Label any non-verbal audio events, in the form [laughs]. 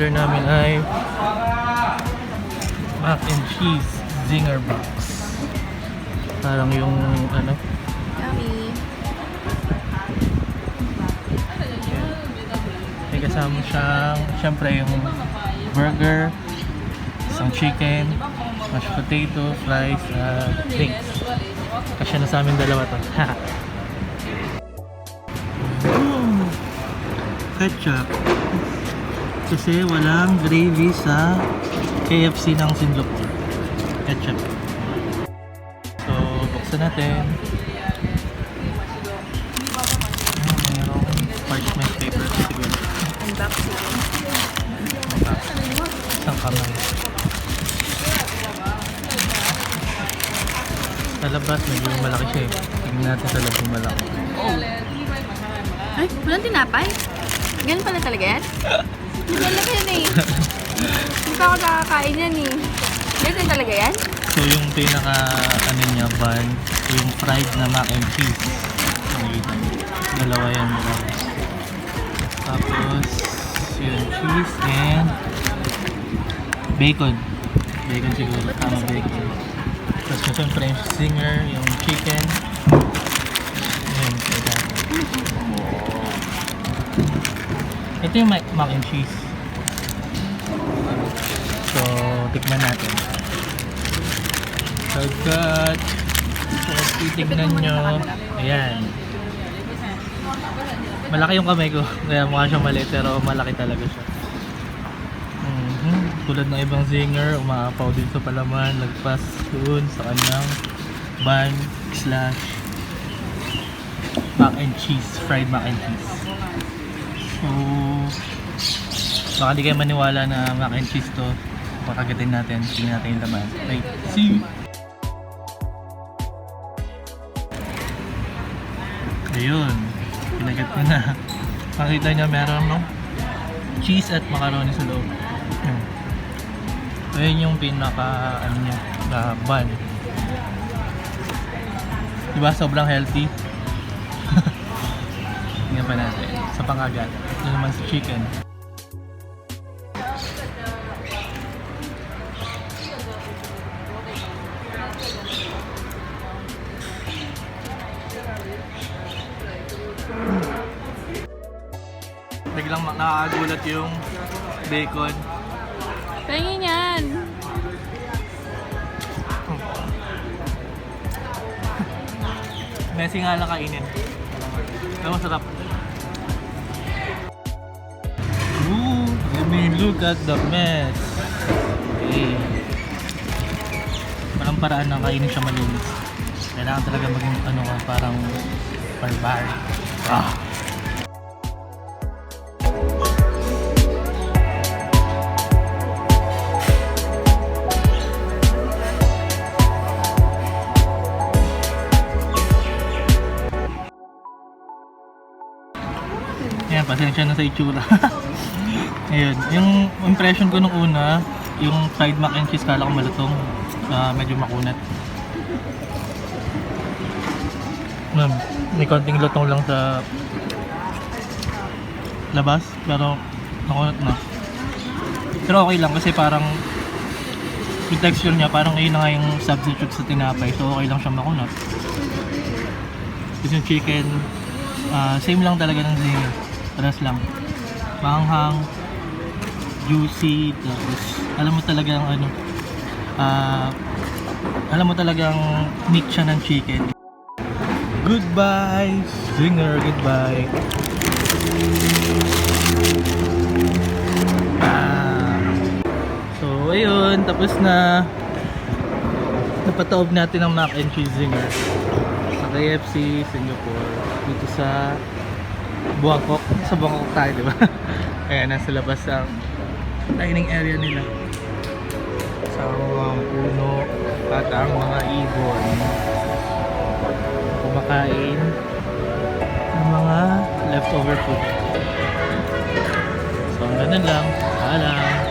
in-order namin ay mac and cheese zinger box. Parang yung ano, Yummy. may kasama siyang, syempre yung burger, isang chicken, mashed potato, fries, at drinks. Kasi na sa amin dalawa to. [laughs] Ketchup. Kasi walang gravy sa KFC ng Sinlok. Ketchup. So, buksan natin. Ah, Mayroong parchment paper siguro. Isang kamay. Sa labas, medyo malaki siya eh. Tingnan natin sa yung malaki. Ay, walang tinapay? Ganun pala talaga yan? [laughs] Naglalaki yan eh. Hindi pa ako nakakain yan eh. Ganun talaga yan? So yung pinaka ano niya bun, yung fried na mac and cheese. Dalawa yan, dalawa. Tapos yung cheese and bacon. Bacon siguro, tama bacon. Tapos yung yung singer, yung chicken. Ayan, ito. Yung mac and cheese. Tikman natin. Kagat. So, titignan nyo. Ayan. Malaki yung kamay ko. [laughs] Kaya mukha siyang maliit pero malaki talaga siya. Mhm. Tulad ng ibang zinger, umaapaw din sa palaman, lagpas doon sa kanyang bun slash mac and cheese, fried mac and cheese. So, baka di kayo maniwala na mac and cheese to. Pakagatin natin, tingnan natin yung laman. Like, see Ayun, pinagat ko na. Makita niya meron no? cheese at macaroni sa loob. Ayun. Yung pinaka, ano niya, na bun. Diba sobrang healthy? [laughs] Tingnan pa natin. Sa pangagat. Ito naman sa chicken. Ma- nakakagulat yung bacon. Pahingin yan. [laughs] Messy nga lang kainin. Pero masarap. Ooh, let me look at the mess. Okay. Walang paraan na kainin siya malinis. Kailangan talaga maging ano ka, parang barbaric. Ah. Pasensya na sa itsura. [laughs] Ayun, yung impression ko nung una, yung fried mac and cheese kala ko malutong. Ah, medyo makunat. Ma'am, may konting lutong lang sa labas, pero makunat na. Pero okay lang kasi parang yung texture niya, parang ayun na nga yung substitute sa tinapay. So okay lang siya makunat. Tapos yung chicken, ah, same lang talaga ng zinger. Paras lang. Maanghang, juicy, tapos alam mo talagang ano, ah, alam mo talagang meat siya ng chicken. Goodbye, zinger, goodbye. Ah. So, ayun, tapos na napataob natin ang mac and cheese zinger sa KFC, Singapore, dito sa Buangkok. Sa Buangkok tayo, di ba? [laughs] Kaya nasa labas ang dining area nila. Sa mga puno at ang mga ibon. Kumakain ng mga leftover food. So, ganun lang. Paalam.